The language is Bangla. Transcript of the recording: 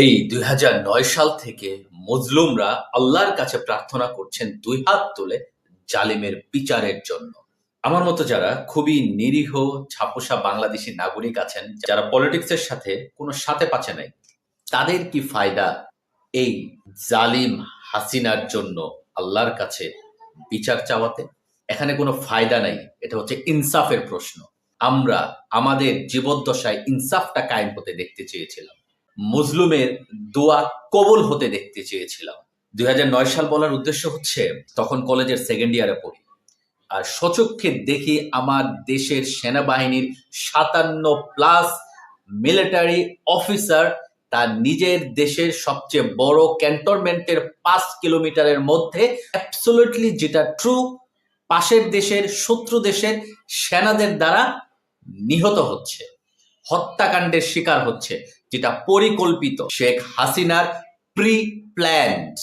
এই দুই হাজার নয় সাল থেকে মজলুমরা আল্লাহর কাছে প্রার্থনা করছেন দুই হাত তুলে জালিমের বিচারের জন্য। আমার মতো যারা খুবই নিরীহ, ছাপোষা বাংলাদেশি নাগরিক আছেন, যারা পলিটিক্সের সাথে কোনো সাথে পাচ্ছে নাই, তাদের কি ফায়দা এই জালিম হাসিনার জন্য আল্লাহর কাছে বিচার চাওয়াতে? এখানে কোনো ফায়দা নাই, এটা হচ্ছে ইনসাফের প্রশ্ন। আমরা আমাদের জীবদ্দশায় ইনসাফটা কায়েম হতে দেখতে চেয়েছিলাম। মজলুমের দোয়া কবল হতে দেখতে চেয়েছিলাম। দুই হাজার নয় সাল বলার উদ্দেশ্য হচ্ছে, তখন কলেজের সেকেন্ড ইয়ারে পড়ি। আর সচক্ষে দেখি আমার দেশের সেনাবাহিনীর সাতান্ন প্লাস মিলিটারি অফিসার তার নিজের দেশের সবচেয়ে বড় ক্যান্টনমেন্টের পাঁচ কিলোমিটারের মধ্যে অ্যাবসোলুটলি যেটা ট্রু পাশের দেশের শত্রু দেশের সেনাদের দ্বারা নিহত হচ্ছে, হত্যাকাণ্ডের শিকার হচ্ছে। যেটা পরিকল্পিত শেখ হাসিনার প্রি প্ল্যান্ড